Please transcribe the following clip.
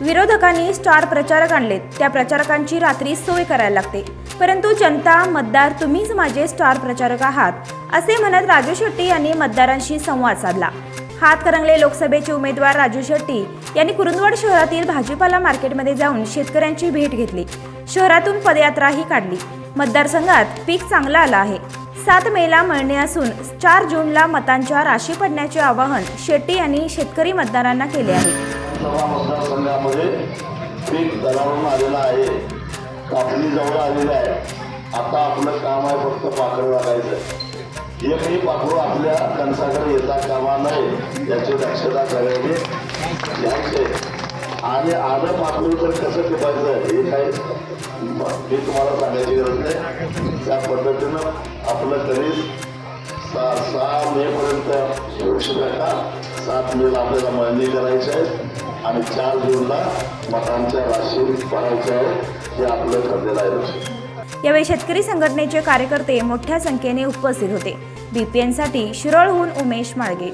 विरोधकांनी स्टार प्रचारक आणलेत. त्या प्रचारकांची रात्री सोय करायला लागते. परंतु जनता मतदार तुम्हीच माझे स्टार प्रचारक आहात असे म्हणत राजू शेट्टी यांनी मतदारांशी संवाद साधला. हातकरंगले लोकसभेचे उमेदवार राजू शेट्टी यांनी कुरुंदवाड शहरातील भाजीपाला मार्केटमध्ये जाऊन शेतकऱ्यांची भेट घेतली. शहरातून पदयात्राही काढली. मतदारसंघात पीक चांगलं आलं आहे. सात मेला मळणे असून चार जूनला मतांच्या राशी पडण्याचे आवाहन शेट्टी यांनी शेतकरी मतदारांना केले आहे. विधानसभा मतदारसंघामध्ये पीक दरावून आलेलं आहे. कापणी जवळ आलेलं आहे. आता आपलं काम आहे फक्त पाखरं लागायचं. एकही पाखरू आपल्या कणसाकडे येता कामा नये याची दक्षता सगळ्यांनी घ्यायचे आणि आलं पाखरू तर कसं टिपायचं हे काही मी तुम्हाला सांगायची गरज नाही. त्या पद्धतीनं आपलं कधीच सहा सहा मे पर्यंत येऊ सात मेला आपल्याला मळणी करायची आहे. आणि चार जूनला मतांच्या राशी भरायच्या आहे हे आपलं ठरलेलं आहे. यावेळी शेतकरी संघटनेचे कार्यकर्ते मोठ्या संख्येने उपस्थित होते. बीपीएनसाठी शिरोळहून उमेश माळगे.